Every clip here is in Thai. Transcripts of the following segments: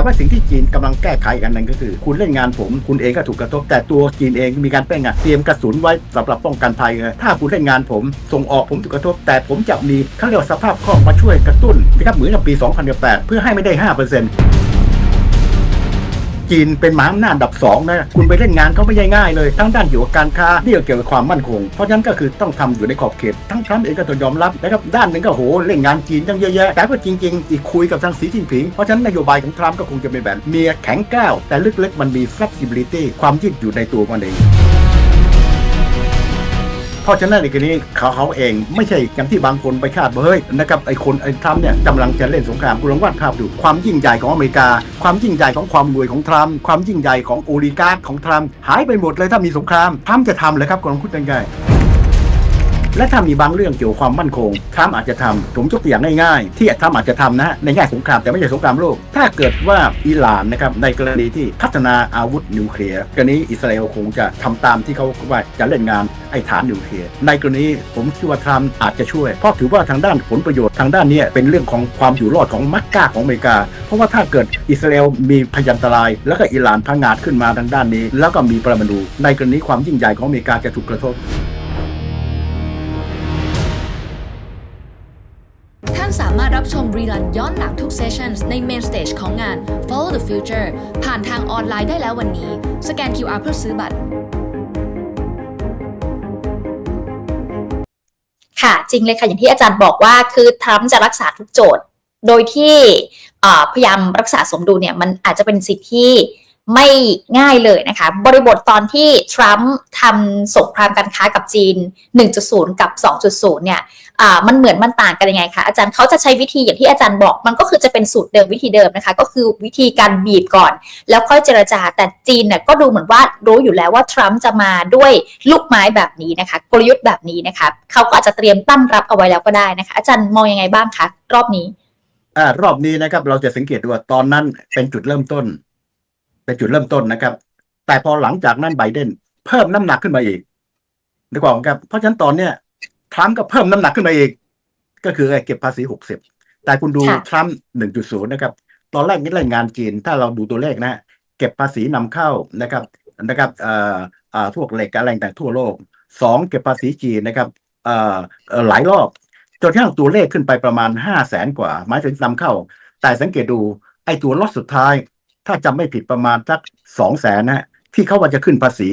แต่ว่าสิ่งที่จีนกำลังแก้ไขอีกอันหนึงก็คือ คุณเล่นงานผมคุณเองก็ถูกกระทบ แต่ตัวจีนเองมีการแป้งอะเตรียมกระสุนไว้สำหรับป้องกันภัยถ้าคุณเล่นงานผมส่งออกผมถูกกระทบ แต่ผมจะมีเขาเรียกสภาพคล่องมาช่วยกระตุ้นนะครับเหมือนกับปี 2008 เพื่อให้ไม่ได้ 5% จีนเป็นมหาอำนาจดับสองนะคุณไปเล่นงานเขาไม่ใช่ง่ายเลย ทั้งด้านเกี่ยวกับการค้าเรื่องเกี่ยวกับความมั่นคง เพราะฉะนั้นก็คือต้องทำอยู่ในขอบเขต ทั้งทรัมป์เองก็ต้องยอมรับนะครับด้านหนึ่งก็โหเล่นงานจีนตั้งเยอะแยะแต่ก็จริง ๆ อีกคุยกับทางสีจิ้นผิง เพราะฉะนั้นนโยบายของทรัมป์ก็คงจะเป็นแบบเมียแข็งแกร้าวแต่ลึกๆมันมี flexibility ความยืดหยุ่นในตัวมันเอง เพราะฉะนั้นในกรณีเขาเขาเองไม่ใช่อย่างที่บางคนไปคาดว่าเฮ้ยนะครับไอ้คนไอ้ทรัมป์เนี่ยกำลังจะเล่นสงครามคุณลองวาดภาพดูความยิ่งใหญ่ของอเมริกา ความยิ่งใหญ่ของความรวยของทรัมป์ความยิ่งใหญ่ของโอลิการ์ของทรัมป์หายไปหมดเลยถ้ามีสงครามทรัมป์จะทำเลยครับคุณลองพูดง่ายๆ และถ้ามีบางเรื่องเกี่ยวความมั่นคงทรัมป์อาจจะทำผมยกตัวอย่างง่ายๆ ที่ทรัมป์อาจจะทำนะฮะในแง่สงครามแต่ไม่ใช่สงครามโลก ถ้าเกิดว่าอิหร่านนะครับในกรณีที่พัฒนาอาวุธนิวเคลียร์กรณีอิสราเอลคงจะทำตามที่เขาว่าจะเล่นงานไอ้ฐานนิวเคลียร์ในกรณีผมคิดว่าทรัมป์อาจจะช่วย เพราะถือว่าทางด้านผลประโยชน์ทางด้านนี้เป็นเรื่องของความอยู่รอดของมักกะของอเมริกา เพราะว่าถ้าเกิดอิสราเอลมีพยันตราย แล้วก็อิหร่านพังงาดขึ้นมาทางด้านนี้ แล้วก็มีปรมาณูในกรณีความยิ่งใหญ่ของอเมริกาจะถูกกระทบ ชมรีลันย้อนหลังทุกเซสชั่นใน Main Stage ของงาน Follow the Future ผ่านทางออนไลน์ได้แล้ววันนี้ สแกน QR เพื่อซื้อบัตร ค่ะ จริงเลยค่ะ อย่างที่อาจารย์บอกว่าคือทรัมจะรักษาทุกโจทย์ โดยที่พยายามรักษาสมดุลเนี่ยมันอาจจะเป็นสิ่งที่ ไม่ง่ายเลยนะคะ บริบทตอนที่ทรัมป์ทำสงครามการค้ากับจีน 1.0 กับ 2.0 เนี่ยมันเหมือนมันต่างกันยังไงคะอาจารย์เขาจะใช้วิธีอย่างที่อาจารย์บอก มันก็คือจะเป็นสูตรเดิมวิธีเดิมนะคะ ก็คือวิธีการบีบก่อน แล้วค่อยเจรจาแต่จีนเนี่ยก็ดูเหมือนว่ารู้อยู่แล้วว่าทรัมป์จะมาด้วยลูกไม้แบบนี้นะคะ กลยุทธ์แบบนี้นะคะเขาก็อาจจะเตรียมตั้งรับเอาไว้แล้วก็ได้นะคะ อาจารย์มองยังไงบ้างคะรอบนี้อ่ารอบนี้นะครับเราจะสังเกตดูว่าตอนนั้นเป็นจุดเริ่มต้น เป็นจุดเริ่มต้นนะครับ แต่พอหลังจากนั้นไบเดนเพิ่มน้ำหนักขึ้นมาอีกนึกออกไหมครับ เพราะฉะนั้นตอนเนี้ยทรัมป์ก็เพิ่มน้ำหนักขึ้นมาอีก ก็คือไอ้เก็บภาษีหกสิบแต่คุณดูค่ะทรัมป์หนึ่งจุดศูนย์นะครับ ตอนแรกนี่รายงานจีน ถ้าเราดูตัวเลขนะเก็บภาษีนำเข้านะครับนะครับเอ่อเอ่อพวกเหล็กอะไรต่างๆทั่วโลกสองเก็บภาษีจีนนะครับเอ่อเอ่อหลายรอบจนกระทั่งตัวเลขขึ้นไปประมาณห้าแสนกว่าหมายถึงนำเข้า แต่สังเกตดูไอ้ตัวล็อตสุดท้าย ถ้าจำไม่ผิดประมาณสักสองแสนนะที่เขาว่าจะขึ้นภาษี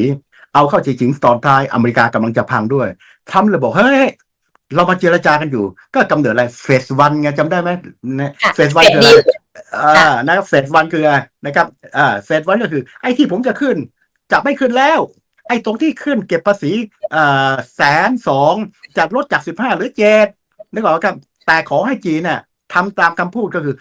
เอาเข้าจริงๆตอนท้ายอเมริกากำลังจะพังด้วยทรัมป์เลยบอกเฮ้ยเรามาเจรจากันอยู่ ก็กำเนิดอะไรเฟสวันไงจำได้ไหมนะค่ะเฟสวัน Phase คืออะไร deal อ่านะครับเฟสวันคืออะไรนะครับอ่าเฟสวันก็คือ ไอ้ที่ผมจะขึ้นจะไม่ขึ้นแล้ว ไอ้ตรงที่ขึ้นเก็บภาษีอ่าแสนสองจากลดจากสิบห้าหรือเจ็ดนึกออกไหมครับแต่ขอให้จีนน่ะทำตามคำพูดก็คือ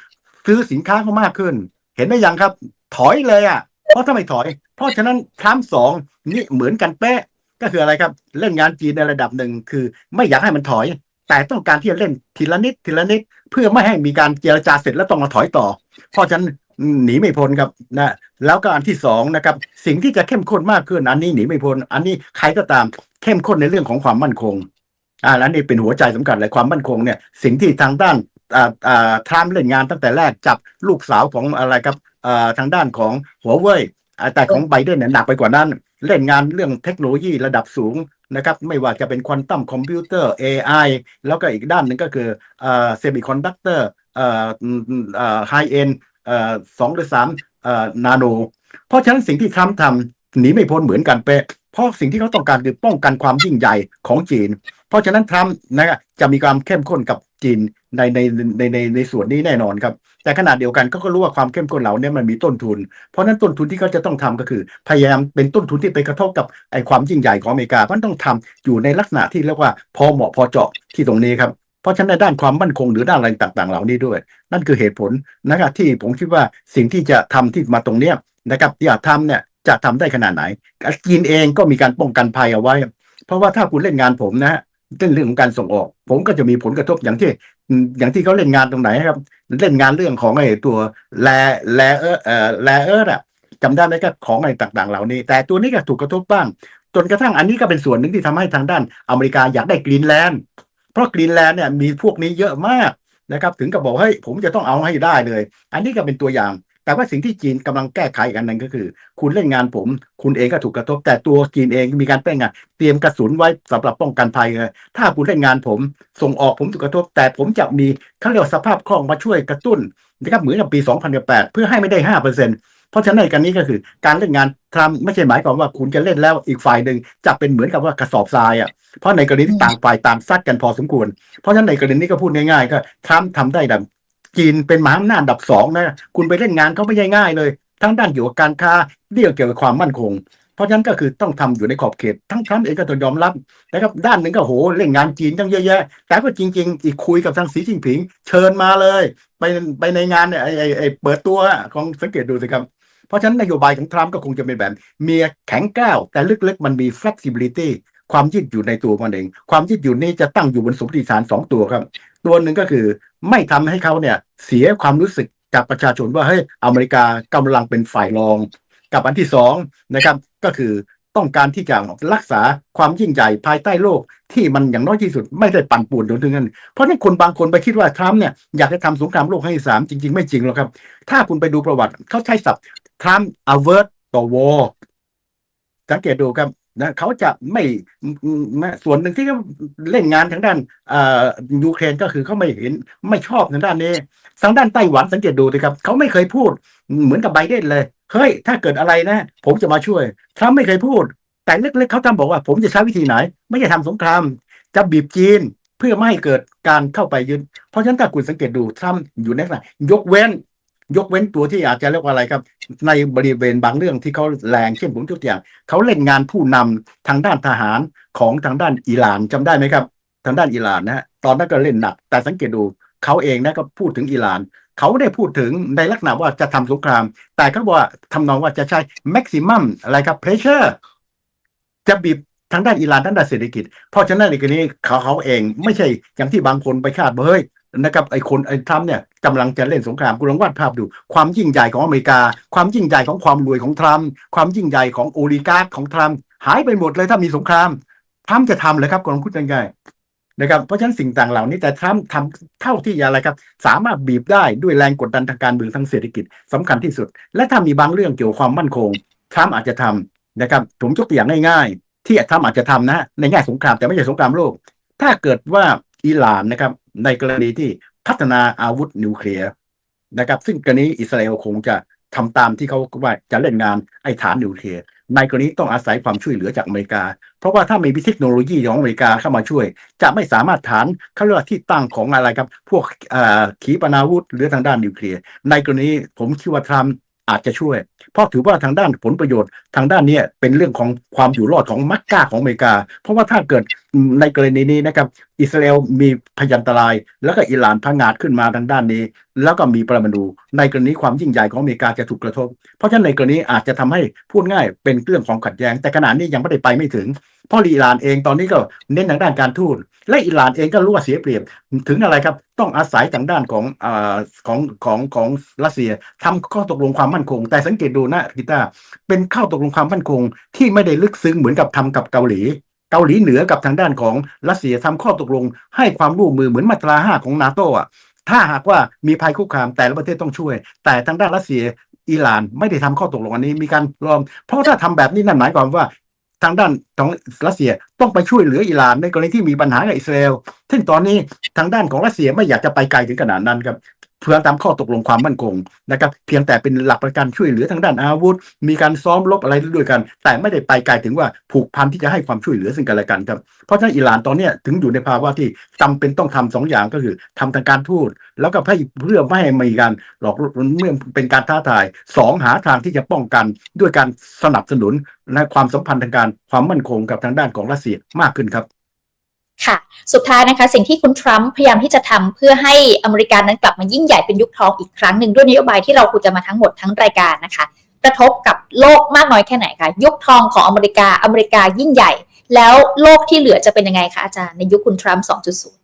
ซื้อสินค้าเขามากขึ้น เห็นไหมยังครับ ถอยเลยอะ เพราะถ้าไม่ถอย เพราะฉะนั้นทรัมป์สองนี่เหมือนกันเป๊ะก็คืออะไรครับ เล่นงานจีนในระดับหนึ่งคือ ไม่อยากให้มันถอย แต่ต้องการที่จะเล่นทีละนิดทีละนิดเพื่อไม่ให้มีการเจรจาเสร็จแล้วต้องมาถอยต่อ เพราะฉะนั้นหนีไม่พ้นครับนะแล้วก็อันที่สองนะครับ สิ่งที่จะเข้มข้นมากขึ้น อันนี้หนีไม่พ้นอันนี้ใครก็ตามเข้มข้นในเรื่องของความมั่นคงอ่าแล้วนี่เป็นหัวใจสำคัญเลยความมั่นคงเนี่ยสิ่งที่ทางด้าน ทรัมป์เล่นงานตั้งแต่แรกจับลูกสาวของอะไรครับอ่าทางด้านของหัวเว่ยอ่าแต่ของไบเดนเนี่ยหนักไปกว่านั้น เล่นงานเรื่องเทคโนโลยีระดับสูงนะครับไม่ว่าจะเป็นควอนตัมคอมพิวเตอร์ AI แล้วก็อีกด้านหนึ่งก็คืออ่าเซมิคอนดักเตอร์อ่าอ่าไฮเอ็นอ่าสองหรือสามอ่านาโน เพราะฉะนั้นสิ่งที่ทรัมป์ทำหนีไม่พ้นเหมือนกันเป๊ะเพราะสิ่งที่เขาต้องการคือป้องกันความยิ่งใหญ่ของจีน เพราะฉะนั้นทรัมป์นะครับจะมีความเข้มข้นกับ จีนในในในในในส่วนนี้แน่นอนครับ แต่ขณะเดียวกันเขาก็รู้ว่าความเข้มข้นเหล่านี้มันมีต้นทุน เพราะนั้นต้นทุนที่เขาจะต้องทำก็คือ พยายามเป็นต้นทุนที่ไปกระทบกับไอ้ความยิ่งใหญ่ของอเมริกาเพราะฉะนั้นต้องทำอยู่ในลักษณะที่เรียกว่าพอเหมาะพอเจาะที่ตรงนี้ครับเพราะฉะนั้นในด้านความมั่นคงหรือด้านอะไรต่างๆ เหล่านี้ด้วย นั่นคือเหตุผลนะครับที่ผมคิดว่าสิ่งที่จะทำที่มาตรงเนี้ยนะครับที่จะทำเนี่ยจะทำได้ขนาดไหนจีนเองก็มีการป้องกันภัยเอาไว้ เพราะว่าถ้าคุณเล่นงานผมนะฮะ เรื่องเรื่องของการส่งออก ผมก็จะมีผลกระทบอย่างที่ อย่างที่เขาเล่นงานตรงไหนครับ เล่นงานเรื่องของไอ้ตัวแลแลเออเอ่อแลเออร์อะจำได้ไหมครับของอะไรต่างๆ เหล่านี้ แต่ตัวนี้ก็ถูกกระทบบ้าง จนกระทั่งอันนี้ก็เป็นส่วนหนึ่งที่ทำให้ทางด้านอเมริกาอยากได้กรีนแลนด์เพราะกรีนแลนด์เนี่ยมีพวกนี้เยอะมากนะครับ ถึงกับบอกเฮ้ยผมจะต้องเอาให้ได้เลย อันนี้ก็เป็นตัวอย่าง แต่ว่าสิ่งที่จีนกำลังแก้ไขอีกอันนึ่งก็คือ คุณเล่นงานผม คุณเองก็ถูกกระทบ แต่ตัวจีนเองมีการแป้งงาน เตรียมกระสุนไว้สำหรับป้องกันภัยเลยถ้าคุณเล่นงานผม ส่งออกผมถูกกระทบ แต่ผมจะมีเขาเรียกสภาพคล่องมาช่วยกระตุ้นนะครับเหมือนกับปี 2008 เพื่อให้ไม่ได้ 5%เพราะฉะนั้นในการนี้ก็คือการเล่นงานทำไม่ใช่หมายความว่าคุณจะเล่นแล้วอีกฝ่ายหนึ่งจะเป็นเหมือนกับว่ากระสอบทรายอะเพราะในกรณีที่ต่างฝ่ายต่างซัดกันพอสมควร เพราะฉะนั้นในกรณีนี้ก็พูดง่ายๆก็ทรัมป์ทำได้ดัง จีนเป็นมหาอำนาจดับสองนะคุณไปเล่นงานเขาไม่ใช่ง่ายเลย ทั้งด้านเกี่ยวกับการค้าเรื่องเกี่ยวกับความมั่นคง เพราะฉะนั้นก็คือต้องทำอยู่ในขอบเขต ทั้งทรัมป์เองก็ต้องยอมรับนะครับด้านหนึ่งก็โหเล่นงานจีนตั้งเยอะแยะ แต่ก็จริง ๆ อีกคุยกับทางสีจิ้นผิง เชิญมาเลย ไปไปในงานเนี่ยไอ้ไอ้เปิดตัวของสังเกตดูสิครับเพราะฉะนั้นนโยบายของทรัมป์ก็คงจะเป็นแบบมีแข็งก้าวแต่ลึกๆ มันมี flexibility ความยืดหยุ่นในตัวมันเอง ความยืดหยุ่นนี้จะตั้งอยู่บนสมมติฐานสองตัวครับ ตัวหนึ่งก็คือไม่ทำให้เขาเนี่ยเสียความรู้สึกกับประชาชนว่าเฮ้ยอเมริกากำลังเป็นฝ่ายรอง กับอันที่สองนะครับก็คือต้องการที่จะรักษาความยิ่งใหญ่ภายใต้โลกที่มันอย่างน้อยที่สุดไม่ได้ปั่นป่วนจนถึงนั้น เพราะนั้นคนบางคนไปคิดว่าทรัมป์เนี่ยอยากจะทำสงครามโลกครั้งที่สามจริง ๆ ไม่จริงหรอกครับ ถ้าคุณไปดูประวัติเขาใช้ศัพท์ทรัมป์ avert ต่อ war สังเกตดูครับ นะเขาจะไม่ส่วนหนึ่งที่เขาเล่นงานทางด้านยูเครนก็คือเขาไม่เห็นไม่ชอบทางด้านนี้ทางด้านไต้หวันสังเกตดูสิครับเขาไม่เคยพูดเหมือนกับไบเดนเลยเฮ้ยถ้าเกิดอะไรนะ ผมจะมาช่วยทรัมป์ไม่เคยพูด แต่เล็กๆเขาทำบอกว่า ผมจะใช้วิธีไหน ไม่ใช่ทำสงคราม จะบีบจีนเพื่อไม่ให้เกิดการเข้าไปยึดเพราะฉะนั้นถ้าคุณสังเกตดูทรัมป์อยู่ในขณะยกเว้น ยกเว้นตัวที่อาจจะเรียกว่าอะไรครับ ในบริเวณบางเรื่องที่เขาแรงเช่นผมยกตัวอย่างเขาเล่นงานผู้นำทางด้านทหารของทางด้านอิหร่านจำได้ไหมครับ ทางด้านอิหร่านนะฮะตอนนั้นก็เล่นหนัก แต่สังเกตดูเขาเองนะก็พูดถึงอิหร่านเขาไม่ได้พูดถึงในลักษณะว่าจะทำสงคราม แต่เขาบอกว่าทำนองว่าจะใช้ maximum อะไรครับ pressure จะบีบทางด้านอิหร่านทางด้านเศรษฐกิจ เพราะฉะนั้นในกรณีเขาเขาเองไม่ใช่อย่างที่บางคนไปคาดว่าเฮ้ยนะครับไอ้คนไอ้ทรัมเนี่ย กำลังจะเล่นสงครามคุณลองวาดภาพดู ความยิ่งใหญ่ของอเมริกา ความยิ่งใหญ่ของความรวยของทรัมป์ความยิ่งใหญ่ของโอลิการ์ของทรัมป์หายไปหมดเลยถ้ามีสงครามทรัมป์จะทำเลยครับคุณลองพูดง่ายๆนะครับเพราะฉะนั้นสิ่งต่างเหล่านี้แต่ทรัมป์ทำเท่าที่อะไรครับ สามารถบีบได้ด้วยแรงกดดันทางการเมืองทางเศรษฐกิจสำคัญที่สุด และถ้ามีบางเรื่องเกี่ยวกับความมั่นคงทรัมป์อาจจะทำนะครับผมยกตัวอย่างง่ายๆ ที่ทรัมป์อาจจะทำนะในแง่สงครามแต่ไม่ใช่สงครามโลก ถ้าเกิดว่าอิหร่านนะครับในกรณีที่ พัฒนาอาวุธนิวเคลียร์นะครับ ซึ่งกรณีอิสราเอลคงจะทำตามที่เขาว่าจะเล่นงานไอ้ฐานนิวเคลียร์ในกรณีต้องอาศัยความช่วยเหลือจากอเมริกา เพราะว่าถ้าไม่มีเทคโนโลยีของอเมริกาเข้ามาช่วย จะไม่สามารถฐานเขาเรียกที่ตั้งของอะไรครับ พวกเอ่อขีปนาวุธหรือทางด้านนิวเคลียร์ในกรณีผมคิดว่าทรัมป์อาจจะช่วย เพราะถือว่าทางด้านผลประโยชน์ทางด้านเนี้ยเป็นเรื่องของความอยู่รอดของมักกาของอเมริกา เพราะว่าถ้าเกิดในกรณีนี้นะครับอิสราเอลมีพยันตราย แล้วก็อิหร่านพังงาดขึ้นมาทางด้านนี้ แล้วก็มีปรมาณูในกรณีความยิ่งใหญ่ของอเมริกาจะถูกกระทบ เพราะฉะนั้นในกรณีอาจจะทำให้พูดง่ายเป็นเรื่องของขัดแย้ง แต่ขณะนี้ยังไม่ได้ไปไม่ถึง เพราะอิหร่านเองตอนนี้ก็เน้นทางด้านการทูตและอิหร่านเองก็รู้ว่าเสียเปรียบถึงอะไรครับต้องอาศัยทางด้านของอ่าของของของรัสเซียทำข้อตกลงความมั่นคง แต่สังเกตดูนะกีตาร์เป็นข้อตกลงความมั่นคง ที่ไม่ได้ลึกซึ้งเหมือนกับทำกับเกาหลี เกาหลีเหนือกับทางด้านของรัสเซียทำข้อตกลง ให้ความร่วมมือเหมือนมาตราห้าของนาโตอะถ้าหากว่ามีภัยคุกคามแต่ละประเทศต้องช่วย แต่ทางด้านรัสเซียอิหร่านไม่ได้ทำข้อตกลงอันนี้มีการรอม เพราะถ้าทำแบบนี้นั่นหมายความว่าทางด้านของรัสเซียต้องไปช่วยเหลืออิหร่านในกรณีที่มีปัญหากับอิสราเอล ซึ่งตอนนี้ทางด้านของรัสเซียไม่อยากจะไปไกลถึงขนาดนั้นครับ เพื่อตามข้อตกลงความมั่นคงนะครับ เพียงแต่เป็นหลักประกันช่วยเหลือทางด้านอาวุธ มีการซ้อมรบอะไรด้วยกัน แต่ไม่ได้ไปไกลถึงว่าผูกพันที่จะให้ความช่วยเหลือซึ่งกันและกันครับเพราะฉะนั้นอิหร่านตอนนี้ถึงอยู่ในภาวะที่จำเป็นต้องทำสองอย่างก็คือทำทางการทูตแล้วก็ให้เพื่อไม่ให้มีการหลอกลวงเมื่อเป็นการท้าทายสองหาทางที่จะป้องกันด้วยการสนับสนุนและความสัมพันธ์ทางการความมั่นคงกับทางด้านของรัสเซียมากขึ้นครับ ค่ะ สุดท้ายนะคะสิ่งที่คุณทรัมป์พยายามที่จะทำเพื่อให้อเมริกานั้นกลับมายิ่งใหญ่เป็นยุคทองอีกครั้งหนึ่งด้วยนโยบายที่เราคุยกันมาทั้งหมดทั้งรายการนะคะ กระทบกับโลกมากน้อยแค่ไหนคะยุคทองของอเมริกาอเมริกายิ่งใหญ่ แล้วโลกที่เหลือจะเป็นยังไงคะอาจารย์ในยุคคุณทรัมป์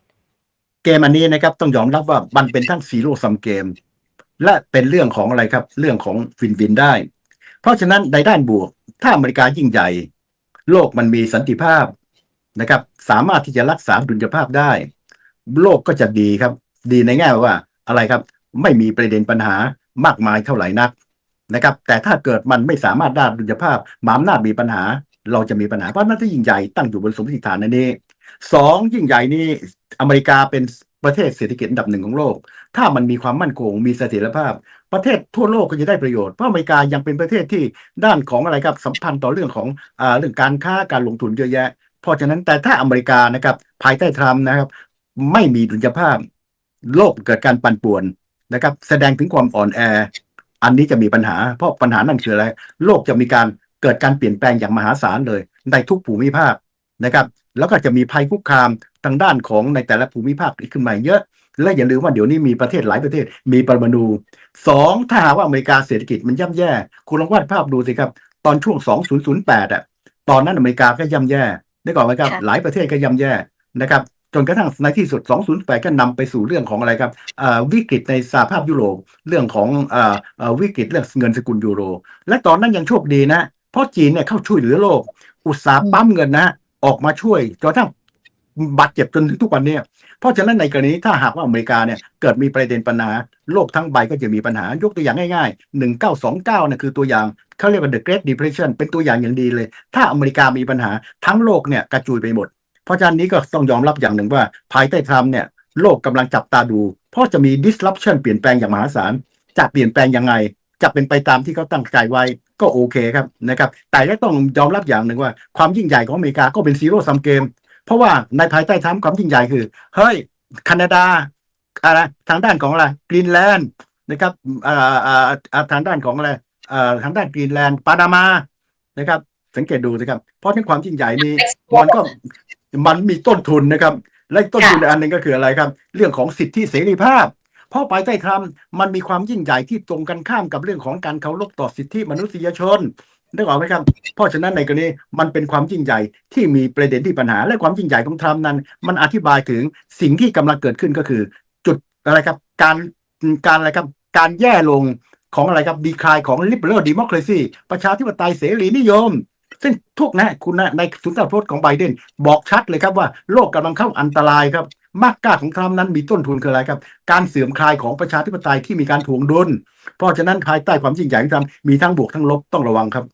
2.0 เกมอันนี้นะครับต้องยอมรับว่ามันเป็นทั้งซีโร่ซัมเกม และเป็นเรื่องของอะไรครับ เรื่องของฟินฟินได้ เพราะฉะนั้นในด้านบวก ถ้าอเมริกายิ่งใหญ่ โลกมันมีสันติภาพ นะครับ สามารถที่จะรักษาดุลยภาพได้ โลกก็จะดีครับ ดีในแง่ว่าอะไรครับ ไม่มีประเด็นปัญหามากมายเท่าไหร่นักนะครับ แต่ถ้าเกิดมันไม่สามารถด้านดุลยภาพหมามนาจมีปัญหา เราจะมีปัญหาเพราะหน้าที่ยิ่งใหญ่ตั้งอยู่บนสมมติฐานนนี้สองยิ่งใหญ่นี้อเมริกาเป็นประเทศเศรษฐกิจอันดับหนึ่งของโลก ถ้ามันมีความมั่นคง มีเสถียรภาพ ประเทศทั่วโลกก็จะได้ประโยชน์ เพราะอเมริกายังเป็นประเทศที่ด้านของอะไรครับสัมพันธ์ต่อเรื่องของอ่าเรื่องการค้าการลงทุนเยอะแยะ เพราะฉะนั้นแต่ถ้าอเมริกานะครับ ภายใต้ทรัมป์นะครับ ไม่มีดุลยภาพ โลกเกิดการปั่นป่วนนะครับ แสดงถึงความอ่อนแอ อันนี้จะมีปัญหา เพราะปัญหานั่นคืออะไร โลกจะมีการเกิดการเปลี่ยนแปลงอย่างมหาศาลเลย ในทุกภูมิภาคนะครับ แล้วก็จะมีภัยคุกคามทางด้านของในแต่ละภูมิภาคขึ้นมาเยอะ และอย่าลืมว่าเดี๋ยวนี้มีประเทศหลายประเทศมีปรมาณูสองถ้าหากว่าอเมริกาเศรษฐกิจมันย่ำแย่ คุณลองวาดภาพดูสิครับ ตอนช่วง 2008อะตอนนั้นอเมริกาก็ย่ำแย่ ได้ก่อนไหมครับค่ะหลายประเทศก็ย่ำแย่นะครับจนกระทั่งในที่สุด 208 ก็นำไปสู่เรื่องของอะไรครับอ่าวิกฤตในสหภาพยุโรป เรื่องของอ่าอ่าวิกฤตเรื่องเงินสกุลยูโร และตอนนั้นยังโชคดีนะ เพราะจีนเนี่ยเข้าช่วยเหลือโลก อุตสาห์ปั๊มเงินนะ ออกมาช่วยจนกระทั่ง บาดเจ็บจนถึงทุกวันเนี้เพราะฉะนั้นในกรณีถ้าหากว่าอเมริกาเนี่ยเกิดมีประเด็นปัญหา โลกทั้งใบก็จะมีปัญหายกตัวอย่างง่ายๆ 1929เนี่ยคือตัวอย่างเขาเรียกว่า the Great Depression เป็นตัวอย่างอย่างดีเลย ถ้าอเมริกามีปัญหาทั้งโลกเนี่ยกระจุยไปหมด เพราะฉะนั้นนี้ก็ต้องยอมรับอย่างหนึ่งว่า ภายใต้ทรัมป์เนี่ยโลกกำลังจับตาดู เพราะจะมี disruption เปลี่ยนแปลงอย่างมหาศาลจะเปลี่ยนแปลงยังไงจะเป็นไปตามที่เขาตั้งใจไว้ก็โอเคครับนะครับแต่ก็ต้องยอมรับอย่างหนึ่งว่า ความยิ่งใหญ่ของอเมริกาก็เป็นซีโร่ซัมเกม เพราะว่าในภายใต้ทรัมป์ความยิ่งใหญ่คือ เฮ้ยแคนาดาอะไรทางด้านของอะไรกรีนแลนด์นะครับอ่าอ่าอ่าทางด้านของอะไรอ่าทางด้านกรีนแลนด์ปานามานะครับ สังเกตดูสิครับ เพราะในความยิ่งใหญ่นี้มันก็มันมีต้นทุนนะครับ และต้นทุนอันหนึ่งก็คืออะไรครับ เรื่องของสิทธิเสรีภาพเพราะภายใต้ทรัมป์มันมีความยิ่งใหญ่ที่ตรงกันข้ามกับเรื่องของการเคารพต่อสิทธิมนุษยชน ได้บอกไหมครับ เพราะฉะนั้นในกรณีมันเป็นความยิ่งใหญ่ที่มีประเด็นที่ปัญหา และความยิ่งใหญ่ของทรัมป์นั้น มันอธิบายถึงสิ่งที่กำลังเกิดขึ้นก็คือ จุดอะไรครับ การการอะไรครับ การแย่ลงของอะไรครับดีคลายของ liberal democracy ประชาธิปไตยเสรีนิยม ซึ่งทุกนะคุณนะในสุนทรพจน์ของไบเดนบอกชัดเลยครับว่าโลกกำลังเข้าอันตรายครับมากกาของทรัมป์นั้นมีต้นทุนคืออะไรครับ การเสื่อมคลายของประชาธิปไตยที่มีการถ่วงดุล เพราะฉะนั้นภายใต้ความยิ่งใหญ่ของทรัมป์มีทั้งบวกทั้งลบต้องระวังครับ